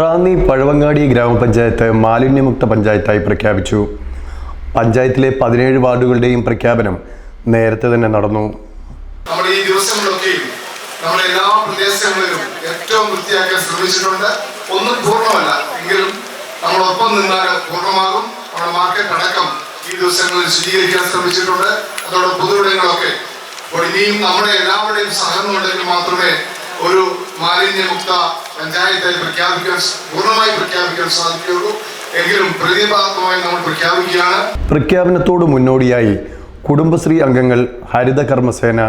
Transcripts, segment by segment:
റാന്നി പഴവങ്ങാടി ഗ്രാമപഞ്ചായത്ത് മാലിന്യമുക്ത പഞ്ചായത്തായി പ്രഖ്യാപിച്ചു. പഞ്ചായത്തിലെ പതിനേഴ് വാർഡുകളുടെയും പ്രഖ്യാപനം നേരത്തെ തന്നെ നടന്നു. നമ്മുടെ ഈ ദിവസങ്ങളിലൊക്കെയും നമ്മുടെ എല്ലാ പ്രദേശങ്ങളിലും ഏറ്റവും വൃത്തിയാക്കാൻ ശ്രമിച്ചിട്ടുണ്ട്. ഒന്നും പൂർണമല്ല. എങ്കിലും നമ്മളൊപ്പം നിന്നാൽ പൂർണമാകും. നമ്മുടെ മാർക്കറ്റ് അടക്കം ഈ ദിവസങ്ങളിൽ ശുചീകരിക്കാൻ ശ്രമിച്ചിട്ടുണ്ട്. അതോടെ പൊതുവിടങ്ങളൊക്കെ. അപ്പോൾ ഇനിയും നമ്മുടെ എല്ലാവരുടെയും സഹകരണം ഉണ്ടെങ്കിൽ മാത്രമേ ഒരു മാലിന്യമുക്ത പഞ്ചായത്തായി പ്രഖ്യാപിക്കാൻ പൂർണമായി പ്രഖ്യാപിക്കാൻ സാധിക്കുകയുള്ളൂ. എങ്കിലും പ്രതിഭാഗമായി നമ്മൾ പ്രഖ്യാപിക്കുകയാണ്. പ്രഖ്യാപനത്തോട് മുന്നോടിയായി കുടുംബശ്രീ അംഗങ്ങൾ ഹരിത കർമ്മസേന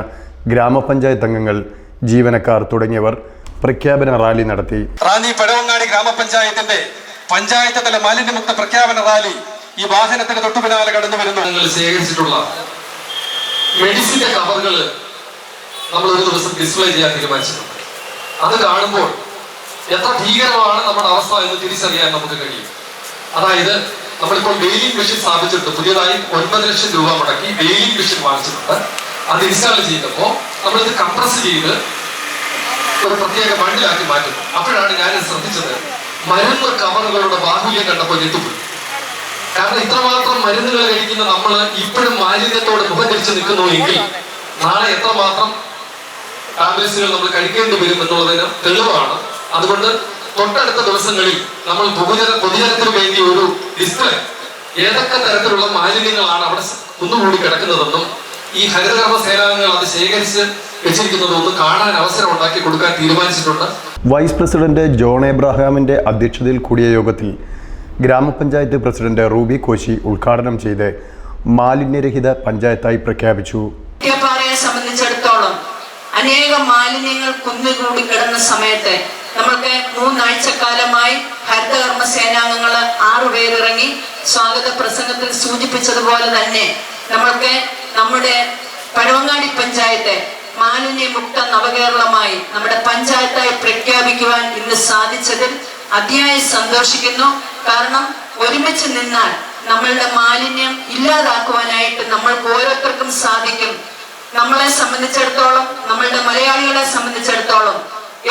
ഗ്രാമപഞ്ചായത്ത് അംഗങ്ങൾ ജീവനക്കാർ തുടങ്ങിയവർ പ്രഖ്യാപന റാലി നടത്തി. റാന്നി പഴവങ്ങാടി ഗ്രാമപഞ്ചായത്തിന്റെ പഞ്ചായത്ത് തല മാലിന്യമുക്ത പ്രഖ്യാപന റാലി ഈ വാഹനത്തിന് തൊട്ടു പിന്നാലെ കടന്നു വരുന്നു. ശേഖരിച്ചിട്ടുള്ള മെഡിസിന്റെ കവറുകൾ നമ്മൾ ഒരു ദിവസം ഡിസ്പ്ലേ ചെയ്യാൻ തീരുമാനിച്ചിട്ടുണ്ട്. അത് കാണുമ്പോൾ എത്ര ഭീകരമാണ് നമ്മുടെ അവസ്ഥ എന്ന് തിരിച്ചറിയാൻ നമുക്ക് കഴിയും. അതായത് നമ്മളിപ്പോൾ വെയിലിംഗ് മെഷീൻ സ്ഥാപിച്ചിട്ടുണ്ട്. പുതിയതായി ഒൻപത് ലക്ഷം രൂപ മുടക്കി വെയിലിംഗ് മെഷീൻ വാങ്ങിച്ചിട്ടുണ്ട്. അത് ഇൻസ്റ്റാൾ ചെയ്തപ്പോൾ നമ്മളിത് കംപ്രസ് ചെയ്ത് ഒരു പ്രത്യേക ബണ്ടിലാക്കി മാറ്റുന്നു. അപ്പോഴാണ് ഞാൻ ശ്രദ്ധിച്ചത്. മരുന്ന് കവറുകളുടെ ബാഹുല്യം കണ്ടപ്പോൾ ഞെട്ടുപോയി കാരണം ഇത്രമാത്രം മരുന്നുകൾ കഴിക്കുന്ന നമ്മൾ ഇപ്പോഴും മാലിന്യത്തോട് മുഖം തിരിച്ച് നിൽക്കുന്നു എങ്കിൽ നാളെ എത്രമാത്രം ടാബ്ലറ്റ്സുകൾ നമ്മൾ കഴിക്കേണ്ടി വരും എന്നുള്ളതിന് തെളിവാണ്. അതുകൊണ്ട് തൊട്ടടുത്ത ദിവസങ്ങളിൽ നമ്മൾ പൊതുജന പൊതുജനത്തിന് വേണ്ടി ഒരു ഡിസ്പ്ലേ. ഏതൊക്കെ തരത്തിലുള്ള മാലിന്യങ്ങളാണ് അവിടെ കുന്നുകൂടി കിടക്കുന്നതെന്നും ഈ ഹരിതകർമ്മ സേനാംഗങ്ങൾ അത് ശേഖരിച്ച് വെച്ചിരിക്കുന്നതും ഒന്ന് കാണാൻ അവസരം ഉണ്ടാക്കി കൊടുക്കാൻ തീരുമാനിച്ചിട്ടുണ്ട്. വൈസ് പ്രസിഡന്റ് ജോൺ എബ്രഹാമിന്റെ അധ്യക്ഷതയിൽ കൂടിയ യോഗത്തിൽ ഗ്രാമപഞ്ചായത്ത് പ്രസിഡന്റ് റൂബി കോശി ഉദ്ഘാടനം ചെയ്ത് മാലിന്യരഹിത പഞ്ചായത്തായി പ്രഖ്യാപിച്ചു. അനേകം മാലിന്യങ്ങൾ കുന്നുകൂടി കിടന്ന സമയത്ത് നമ്മൾക്ക് മൂന്നാഴ്ചക്കാലമായി ഹരിതകർമ്മ സേനാംഗങ്ങൾ ആറുപേരിറങ്ങി സ്വാഗത പ്രസംഗത്തിൽ സൂചിപ്പിച്ചതുപോലെ തന്നെ നമ്മൾക്ക് നമ്മുടെ പഴവങ്ങാടി പഞ്ചായത്ത് മാലിന്യമുക്ത നവകേരളമായി നമ്മുടെ പഞ്ചായത്തായി പ്രഖ്യാപിക്കുവാൻ ഇന്ന് സാധിച്ചതിൽ അതിയായി സന്തോഷിക്കുന്നു. കാരണം ഒരുമിച്ച് നിന്നാൽ നമ്മളുടെ മാലിന്യം ഇല്ലാതാക്കുവാനായിട്ട് നമ്മൾക്ക് ഓരോരുത്തർക്കും സാധിക്കും. നമ്മളെ സംബന്ധിച്ചിടത്തോളം നമ്മളുടെ മലയാളികളെ സംബന്ധിച്ചിടത്തോളം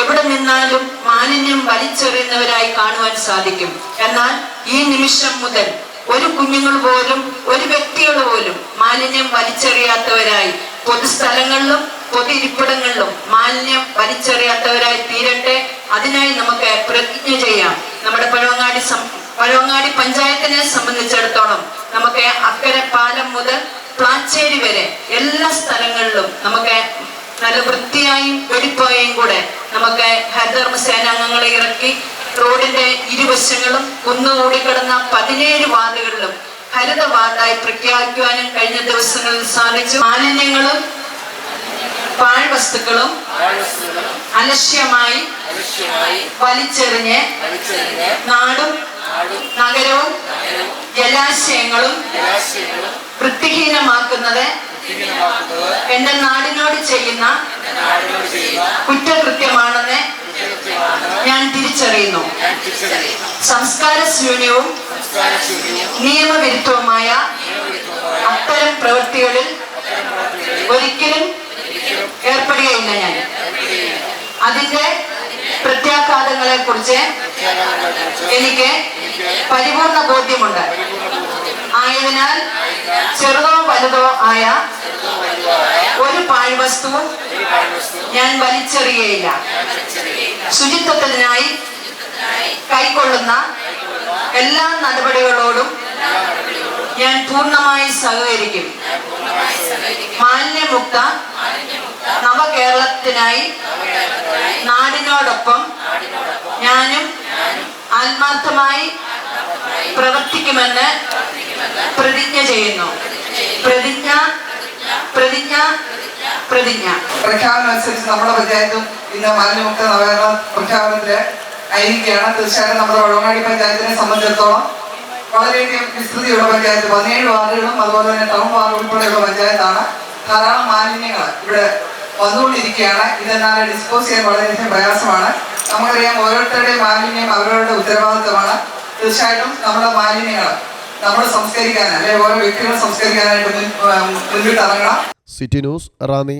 എവിടെ നിന്നാലും മാലിന്യം വലിച്ചെറിയുന്നവരായി കാണുവാൻ സാധിക്കും. എന്നാൽ ഈ നിമിഷം മുതൽ ഒരു കുഞ്ഞുങ്ങൾ പോലും ഒരു വ്യക്തികൾ പോലും മാലിന്യം വലിച്ചെറിയാത്തവരായി പൊതുസ്ഥലങ്ങളിലും പൊതു ഇരിപ്പിടങ്ങളിലും മാലിന്യം വലിച്ചെറിയാത്തവരായി തീരട്ടെ. അതിനായി നമുക്ക് പ്രതിജ്ഞ ചെയ്യാം. നമ്മുടെ പഴവങ്ങാടി പഴവങ്ങാടി പഞ്ചായത്തിനെ സംബന്ധിച്ചിടത്തോളം നമുക്ക് അക്കരെ പാലം മുതൽ പ്ലാച്ചേരി വരെ എല്ലാ സ്ഥലങ്ങളിലും നമുക്ക് നല്ല വൃത്തിയായും വെടിപ്പായും കൂടെ നമുക്ക് ഹരിതകർമ്മ സേനാംഗങ്ങളെ ഇറക്കി റോഡിന്റെ ഇരുവശങ്ങളും കുന്നുകൂടി കിടന്ന പതിനേഴ് വാർഡുകളിലും ഹരിത വാർഡായി പ്രഖ്യാപിക്കുവാനും കഴിഞ്ഞ ദിവസങ്ങളിൽ സാധിച്ചു. മാലിന്യങ്ങളും പാഴ്വസ്തുക്കളും അലക്ഷ്യമായി വലിച്ചെറിഞ്ഞ് നാടും നഗരവും ജലാശയങ്ങളും വൃത്തിഹീനമാക്കുന്നത് എന്റെ നാടിനോട് ചെയ്യുന്ന കുറ്റകൃത്യമാണെന്ന് ഞാൻ തിരിച്ചറിയുന്നു. സംസ്കാര ശൂന്യവും നിയമവിരുദ്ധവുമായ അത്തരം പ്രവൃത്തികളിൽ ഒരിക്കലും ഏർപ്പെടുകയില്ല ഞാൻ. അതിന്റെ പ്രത്യാഘാതങ്ങളെ കുറിച്ച് എനിക്ക് പരിപൂർണ ബോധ്യമുണ്ട്. ആയതിനാൽ ചെറുതോ വലുതോ ആയ ഒരു പാഴ്വസ്തുവും ഞാൻ വലിച്ചെറിയയില്ല. ശുചിത്വത്തിനായി കൈക്കൊള്ളുന്ന എല്ലാ നടപടികളോടും ഞാൻ പൂർണമായി സഹകരിക്കും. മാലിന്യമുക്ത നവകേരളത്തിനായി നാടിനോടൊപ്പം ഞാനും ആത്മാർത്ഥമായി പ്രവർത്തിക്കുമെന്ന് പ്രതിജ്ഞ ചെയ്യുന്നു. പ്രതിജ്ഞ പ്രതിജ്ഞ പ്രതിജ്ഞ. പ്രഖ്യാപനം അനുസരിച്ച് നമ്മുടെ പഞ്ചായത്തും ഇന്ന് മാലിന്യമുക്ത നവകരണ പ്രഖ്യാപനത്തിൽ ആയിരിക്കുകയാണ്. തീർച്ചയായിട്ടും നമ്മുടെ വഴങ്ങാടി പഞ്ചായത്തിനെ സംബന്ധിച്ചിടത്തോളം വളരെയധികം വിസ്തൃതിയുള്ള പഞ്ചായത്ത്. പതിനേഴ് വാർഡുകളും അതുപോലെ തന്നെ ടൗൺ വാർഡ് ഉൾപ്പെടെയുള്ള പഞ്ചായത്താണ് ധാരാളം മാലിന്യങ്ങൾ ഇവിടെ വന്നുകൊണ്ടിരിക്കുകയാണ്. ഇതെന്നാൽ ഡിസ്പോസ് ചെയ്യാൻ വളരെയധികം പ്രയാസമാണ്. നമുക്കറിയാം ഓരോരുത്തരുടെയും മാലിന്യം അവരവരുടെ ഉത്തരവാദിത്തമാണ്. തീർച്ചയായിട്ടും നമ്മുടെ മാലിന്യങ്ങൾ നമ്മൾ സംസ്കരിക്കാൻ അല്ലെ ഓരോ വ്യക്തികൾ സംസ്കരിക്കാനായിട്ട് ഇറങ്ങണം. City news Ranni